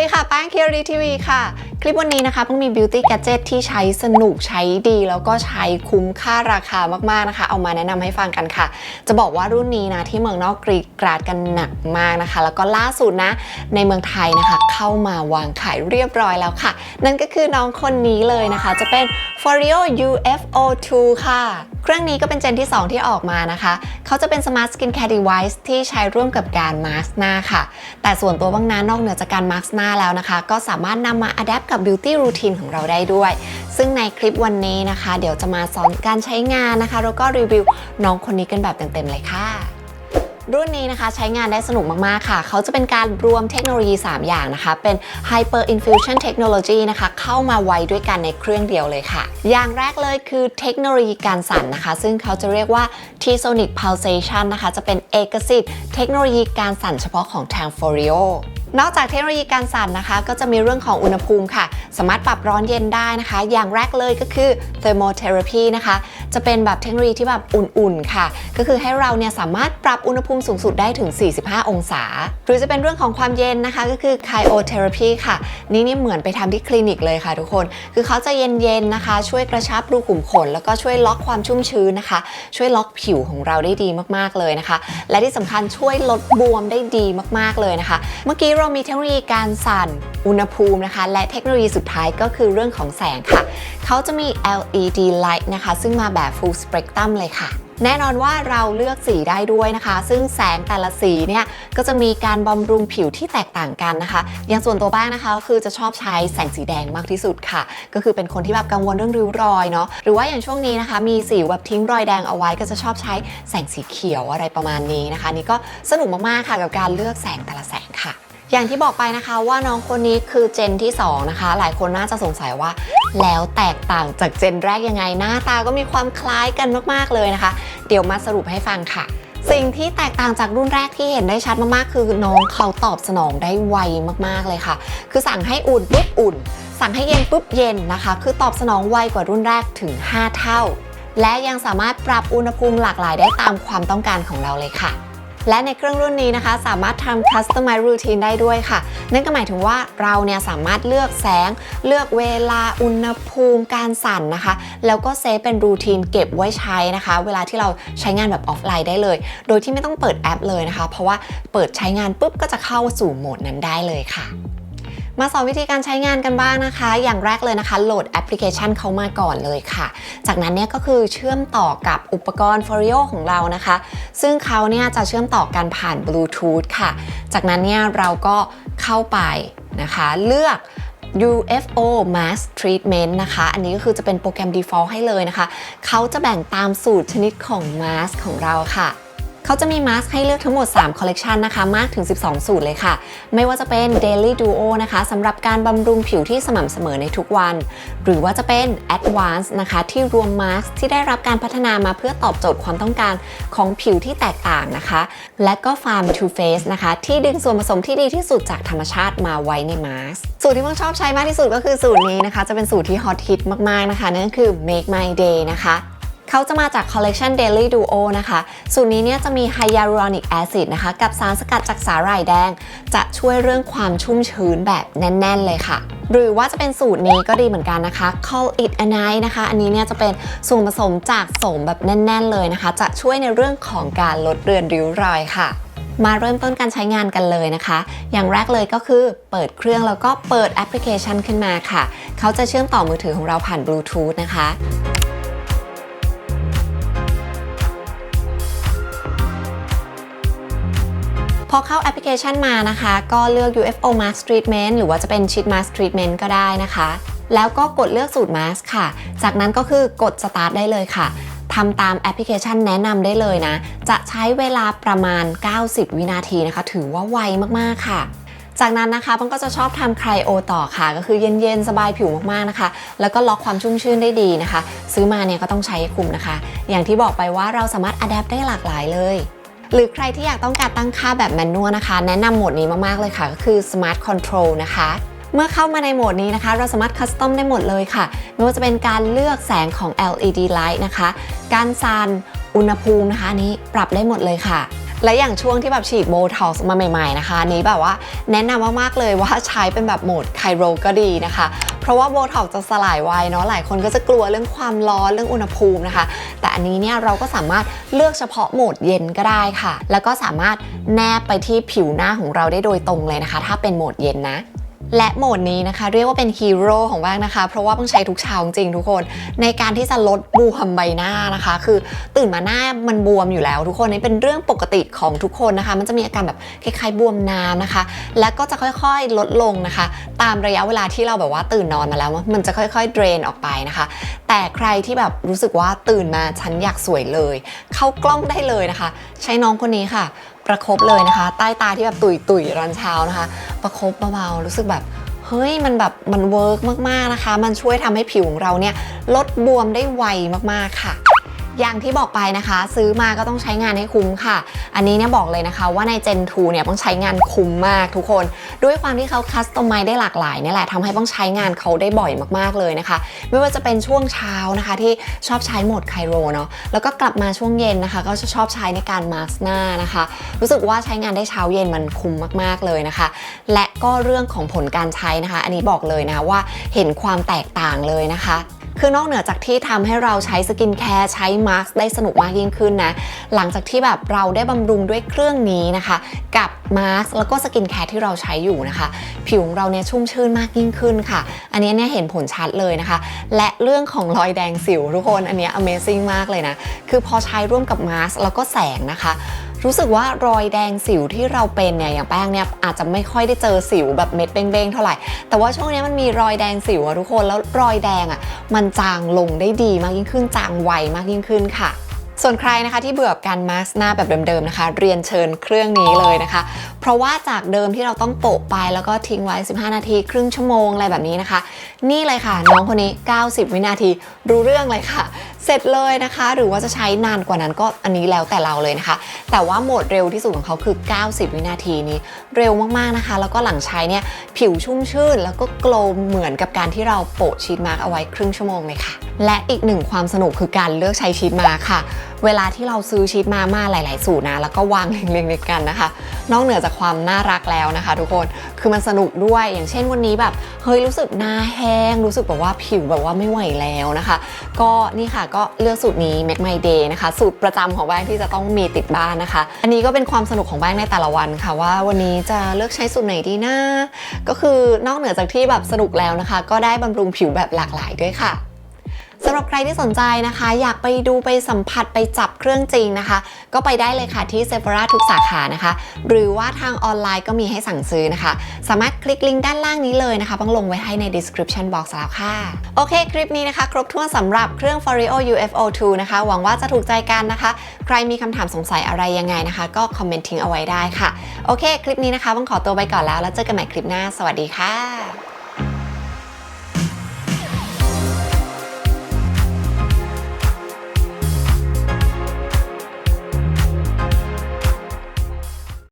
ดีค่ะแป้งเคียรีทีวีค่ะ คลิปวันนี้นะคะเพิ่งมี Beauty Gadget ที่ใช้สนุกใช้ดี แล้วก็ใช้คุ้มค่าราคามากๆนะคะ เอามาแนะนำให้ฟังกันค่ะ จะบอกว่ารุ่นนี้นะที่เมืองนอกกรีดกราดกันหนักมากนะคะ แล้วก็ล่าสุดนะ ในเมืองไทยนะคะ เข้ามาวางขายเรียบร้อยแล้วค่ะ นั่นก็คือน้องคนนี้เลยนะคะ จะเป็น f o r i o UFO 2 ค่ะ เครื่องนี้ก็เป็นเจนที่ 2 ที่ออกมานะคะ เขาจะเป็น Smart Skin Care Device ที่ใช้ร่วมกับการมาสก์หน้าค่ะ แต่ส่วนตัวบ้างนะนอกเหนือจากการมาสก์หน้าแล้วนะคะ ก็สามารถนำมาอัดแอปกับ Beauty Routine ของเราได้ด้วย ซึ่งในคลิปวันนี้นะคะ เดี๋ยวจะมาสอนการใช้งานนะคะ แล้วก็รีวิวน้องคนนี้กันแบบเต็มๆเลยค่ะรุ่นนี้นะคะใช้งานได้สนุกมาก ๆ ค่ะ เขาจะเป็นการรวมเทคโนโลยี 3 อย่างนะคะ เป็น Hyper Infusion Technology นะคะ เข้ามาไว้ด้วยกันในเครื่องเดียวเลยค่ะ อย่างแรกเลยคือเทคโนโลยีการสั่นนะคะ ซึ่งเขาจะเรียกว่า T-Sonic Pulsation นะคะ จะเป็นเอกสิทธิ์เทคโนโลยีการสั่นเฉพาะของทาง f o r i o นอกจากเทคโนโลยีการสั่นนะคะ ก็จะมีเรื่องของอุณหภูมิค่ะ สามารถปรับร้อนเย็นได้นะคะ อย่างแรกเลยก็คือ thermotherapy นะคะ จะเป็นแบบเทคโนโลยีที่แบบอุ่นๆค่ะ ก็คือให้เราเนี่ยสามารถปรับอุณหภูมิสูงสุดได้ถึง 45 องศา หรือจะเป็นเรื่องของความเย็นนะคะ ก็คือ cryotherapy ค่ะ นี่นี่เหมือนไปทำที่คลินิกเลยค่ะทุกคน คือเขาจะเย็นๆนะคะ ช่วยกระชับรูขุมขน แล้วก็ช่วยล็อกความชุ่มชื้นนะคะ ช่วยล็อกผิวของเราได้ดีมากๆเลยนะคะ และที่สำคัญช่วยลดบวมได้ดีมากๆเลยนะคะ เมื่อกี้เรามีเทคโนโลยีการสั่นอุณหภูมินะคะ และเทคโนโลยีสุดท้ายก็คือเรื่องของแสงค่ะ เขาจะมี LED light นะคะ ซึ่งมาแบบ full spectrum เลยค่ะแน่นอนว่าเราเลือกสีได้ด้วยนะคะ ซึ่งแสงแต่ละสีเนี่ยก็จะมีการบำรุงผิวที่แตกต่างกันนะคะ อย่างส่วนตัวบ้างนะคะก็คือจะชอบใช้แสงสีแดงมากที่สุดค่ะ ก็คือเป็นคนที่แบบกังวลเรื่องริ้วรอยเนาะ หรือว่าอย่างช่วงนี้นะคะ มีสิวแบบทิ้งรอยแดงเอาไว้ก็จะชอบใช้แสงสีเขียวอะไรประมาณนี้นะคะ นี่ก็สนุกมากๆค่ะกับการเลือกแสงแต่ละแสงค่ะ อย่างที่บอกไปนะคะว่าน้องคนนี้คือเจนที่ 2 นะคะ หลายคนน่าจะสงสัยว่า แล้วแตกต่างจากเจนแรกยังไง หน้าตาก็มีความคล้ายกันมากๆเลยนะคะ เดี๋ยวมาสรุปให้ฟังค่ะ สิ่งที่แตกต่างจากรุ่นแรกที่เห็นได้ชัดมากๆ คือน้องเขาตอบสนองได้ไวมากๆเลยค่ะ คือสั่งให้อุ่นปุ๊บอุ่น สั่งให้เย็นปุ๊บเย็นนะคะ คือตอบสนองไวกว่ารุ่นแรกถึง 5 เท่า และยังสามารถปรับอุณหภูมิหลากหลายได้ตามความต้องการของเราเลยค่ะ และในเครื่องรุ่นนี้นะคะ สามารถทำ customize routine ได้ด้วยค่ะ นั่นก็หมายถึงว่าเราเนี่ยสามารถเลือกแสง เลือกเวลาอุณหภูมิการสั่นนะคะ แล้วก็เซฟเป็นรูทีนเก็บไว้ใช้นะคะ เวลาที่เราใช้งานแบบออฟไลน์ได้เลย โดยที่ไม่ต้องเปิดแอปเลยนะคะ เพราะว่าเปิดใช้งานปุ๊บก็จะเข้าสู่โหมดนั้นได้เลยค่ะ มาสอนวิธีการใช้งานกันบ้างนะคะ อย่างแรกเลยนะคะ โหลดแอปพลิเคชันเข้ามาก่อนเลยค่ะ จากนั้นเนี่ยก็คือเชื่อมต่อกับอุปกรณ์ f o r i o ของเรานะคะ ซึ่งเขาเนี่ยจะเชื่อมต่อกันผ่านบลูทูธค่ะ จากนั้นเนี่ยเราก็เข้าไปนะคะ เลือก UFO Mask Treatment นะคะ อันนี้ก็คือจะเป็นโปรแกรม default ให้เลยนะคะ เขาจะแบ่งตามสูตรชนิดของ mask ของเราค่ะ เขาจะมีมาสก์ให้เลือกทั้งหมด 3 คอลเลกชันนะคะ มากถึง 12 สูตรเลยค่ะ ไม่ว่าจะเป็น Daily Duo นะคะสำหรับการบำรุงผิวที่สม่ำเสมอในทุกวัน หรือว่าจะเป็น Advanced นะคะที่รวมมาสก์ที่ได้รับการพัฒนามาเพื่อตอบโจทย์ความต้องการของผิวที่แตกต่างนะคะ และก็ Farm to Face นะคะ ที่ดึงส่วนผสมที่ดีที่สุดจากธรรมชาติมาไว้ในมาสก์สูตรที่เพิ่งชอบใช้มากที่สุดก็คือสูตรนี้นะคะ จะเป็นสูตรที่ฮอตฮิตมากๆนะคะนั่นก็คือ Make My Day นะคะ เขาจะมาจากคอลเลกชัน Daily Duo นะคะ สูตรนี้เนี่ยจะมี Hyaluronic Acid นะคะ กับสารสกัดจากสาหร่ายแดง จะช่วยเรื่องความชุ่มชื้นแบบแน่น ๆ เลยค่ะ หรือว่าจะเป็นสูตรนี้ก็ดีเหมือนกันนะคะ Call It a Night นะคะ อันนี้เนี่ยจะเป็นส่วนผสมจากโสมแบบแน่น ๆ เลยนะคะ จะช่วยในเรื่องของการลดเรือนริ้วรอยค่ะมาเริ่มต้นการใช้งานกันเลยนะคะ อย่างแรกเลยก็คือเปิดเครื่องแล้วก็เปิดแอปพลิเคชันขึ้นมาค่ะ เขาจะเชื่อมต่อมือถือของเราผ่านบลูทูธนะคะ พอเข้าแอปพลิเคชันมานะคะ ก็เลือก UFO Mask Treatment หรือว่าจะเป็น Sheet Mask Treatment ก็ได้นะคะ แล้วก็กดเลือกสูตร Mask ค่ะ จากนั้นก็คือกด Start ได้เลยค่ะทำตามแอปพลิเคชันแนะนำได้เลยนะ จะใช้เวลาประมาณ 90 วินาทีนะคะ ถือว่าไวมากๆค่ะจากนั้นนะคะปังก็จะชอบทำไครโอต่อค่ะ ก็คือเย็นๆ สบายผิวมากๆนะคะ แล้วก็ล็อกความชุ่มชื่นได้ดีนะคะ ซื้อมาเนี่ยก็ต้องใช้คุ้มนะคะ อย่างที่บอกไปว่าเราสามารถอัดแอปได้หลากหลายเลย หรือใครที่อยากต้องการตั้งค่าแบบแมนนวลนะคะ แนะนำโหมดนี้มากๆเลยค่ะ ก็คือ Smart Control นะคะเมื่อเข้ามาในโหมดนี้นะคะ เราสามารถคัสตอมได้หมดเลยค่ะ ไม่ว่าจะเป็นการเลือกแสงของ LED light นะคะ การสั่นอุณหภูมินะคะนี้ปรับได้หมดเลยค่ะ และอย่างช่วงที่แบบฉีดโบท็อกซ์มาใหม่ ๆนะคะนนี้แบบว่าแนะนำมากๆเลยว่าใช้เป็นแบบโหมดไคโรก็ดีนะคะ เพราะว่าโบท็อกซ์จะสลายไวเนาะหลายคนก็จะกลัวเรื่องความร้อนเรื่องอุณหภูมินะคะ แต่อันนี้เนี่ยเราก็สามารถเลือกเฉพาะโหมดเย็นก็ได้ค่ะ แล้วก็สามารถแนบไปที่ผิวหน้าของเราได้โดยตรงเลยนะคะ ถ้าเป็นโหมดเย็นนะ และโหมดนี้นะคะ เรียกว่าเป็นฮีโร่ของแป้งนะคะ เพราะว่าต้องใช้ทุกเช้าจริงทุกคน ในการที่จะลดบวมใบหน้านะคะ คือตื่นมาหน้ามันบวมอยู่แล้ว ทุกคนนี่เป็นเรื่องปกติของทุกคนนะคะ มันจะมีอาการแบบคล้ายๆบวมน้ำนะคะ แล้วก็จะค่อยๆลดลงนะคะ ตามระยะเวลาที่เราแบบว่าตื่นนอนมาแล้ว มันจะค่อยๆเดรนออกไปนะคะ แต่ใครที่แบบรู้สึกว่าตื่นมาฉันอยากสวยเลย เข้ากล้องได้เลยนะคะ ใช้น้องคนนี้ค่ะ ประคบเลยนะคะ ใต้ตาที่แบบตุยตุยรันเช้านะคะ ประคบเบาๆรู้สึกแบบเฮ้ยมันแบบมันเวิร์กมากๆนะคะ มันช่วยทำให้ผิวของเราเนี่ยลดบวมได้ไวมากๆค่ะ อย่างที่บอกไปนะคะ ซื้อมาก็ต้องใช้งานให้คุ้มค่ะ อันนี้เนี่ยบอกเลยนะคะ ว่าใน Gen 2เนี่ยต้องใช้งานคุ้มมากทุกคน ด้วยความที่เขาคัสตอมไมได้หลากหลายนี่แหละทำให้ต้องใช้งานเขาได้บ่อยมากๆเลยนะคะ ไม่ว่าจะเป็นช่วงเช้านะคะ ที่ชอบใช้โหมดไคโรเนาะแล้วก็กลับมาช่วงเย็นนะคะ ก็จะชอบใช้ในการมาสก์หน้านะคะ รู้สึกว่าใช้งานได้เช้าเย็นมันคุ้มมากๆเลยนะคะ และก็เรื่องของผลการใช้นะคะ อันนี้บอกเลยนะคะว่าเห็นความแตกต่างเลยนะคะ คือนอกเหนือจากที่ทำให้เราใช้สกินแคร์ใช้มาสก์ได้สนุกมากยิ่งขึ้นนะ หลังจากที่แบบเราได้บำรุงด้วยเครื่องนี้นะคะ กับมาสก์แล้วก็สกินแคร์ที่เราใช้อยู่นะคะ ผิวของเราเนี่ยชุ่มชื่นมากยิ่งขึ้นค่ะ อันนี้เนี่ยเห็นผลชัดเลยนะคะ และเรื่องของรอยแดงสิวทุกคนอันนี้ Amazing มากเลยนะ คือพอใช้ร่วมกับมาสก์แล้วก็แสงนะคะ รู้สึกว่ารอยแดงสิวที่เราเป็นเนี่ยอย่างแป้งเนี่ยอาจจะไม่ค่อยได้เจอสิวแบบเม็ดเบ้งๆเท่าไหร่ แต่ว่าช่วงนี้มันมีรอยแดงสิวอะทุกคนแล้วรอยแดงอะมันจางลงได้ดีมากยิ่งขึ้นจางไวมากยิ่งขึ้นค่ะส่วนใครนะคะที่เบื่อกับการมาสก์หน้าแบบเดิมๆนะคะ เรียนเชิญเครื่องนี้เลยนะคะ เพราะว่าจากเดิมที่เราต้องโปะไปแล้วก็ทิ้งไว้ 15 นาที ครึ่งชั่วโมงอะไรแบบนี้นะคะ นี่เลยค่ะ น้องคนนี้ 90 วินาทีรู้เรื่องเลยค่ะ เสร็จเลยนะคะ หรือว่าจะใช้นานกว่านั้นก็อันนี้แล้วแต่เราเลยนะคะ แต่ว่าโหมดเร็วที่สุดของเขาคือ 90 วินาทีนี้เร็วมากๆนะคะ แล้วก็หลังใช้เนี่ยผิวชุ่มชื่น แล้วก็โกลมเหมือนกับการที่เราโปะชีทมาร์กเอาไว้ครึ่งชั่วโมงเลยค่ะ และอีกหนึ่งความสนุกคือการเลือกใช้ชีทมาร์กค่ะ เวลาที่เราซื้อชีทมาร์กมาหลาย ๆ สูตรนะ แล้วก็วางเรียงๆกันนะคะ นอกเหนือจากความน่ารักแล้วนะคะ ทุกคนคือมันสนุกด้วยอย่างเช่นวันนี้แบบเฮ้ยรู้สึกหน้าแห้ง รู้สึกแบบว่าผิวแบบว่าไม่ไหวแล้วนะคะ ก็นี่ค่ะก็เลือกสูตรนี้ Make My Day นะคะ สูตรประจำของแบงค์ที่จะต้องมีติดบ้านนะคะ อันนี้ก็เป็นความสนุกของแบงค์ในแต่ละวันค่ะ ว่าวันนี้จะเลือกใช้สูตรไหนดีนะก็คือนอกเหนือจากที่แบบสนุกแล้วนะคะ ก็ได้บำรุงผิวแบบหลากหลายด้วยค่ะ สำหรับใครที่สนใจนะคะ อยากไปดูไปสัมผัสไปจับเครื่องจริงนะคะ ก็ไปได้เลยค่ะที่เซฟ h ราทุกสาขานะคะ หรือว่าทางออนไลน์ก็มีให้สั่งซื้อนะคะ สามารถคลิกลิงก์ด้านล่างนี้เลยนะคะบังลงไว้ให้ใน description box แล้วค่ะ โอเค คลิปนี้นะคะ ครบถ้วนสำหรับเครื่อง Fario UFO 2นะคะ หวังว่าจะถูกใจกันนะคะ ใครมีคำถามสงสัยอะไรยังไงนะคะ ก็คอมเมนต์ทิ้งเอาไว้ได้ค่ะ โอเค คลิปนี้นะคะบังขอตัวไปก่อนแล้ว แล้วเจอกันใหม่คลิปหน้า สวัสดีค่ะ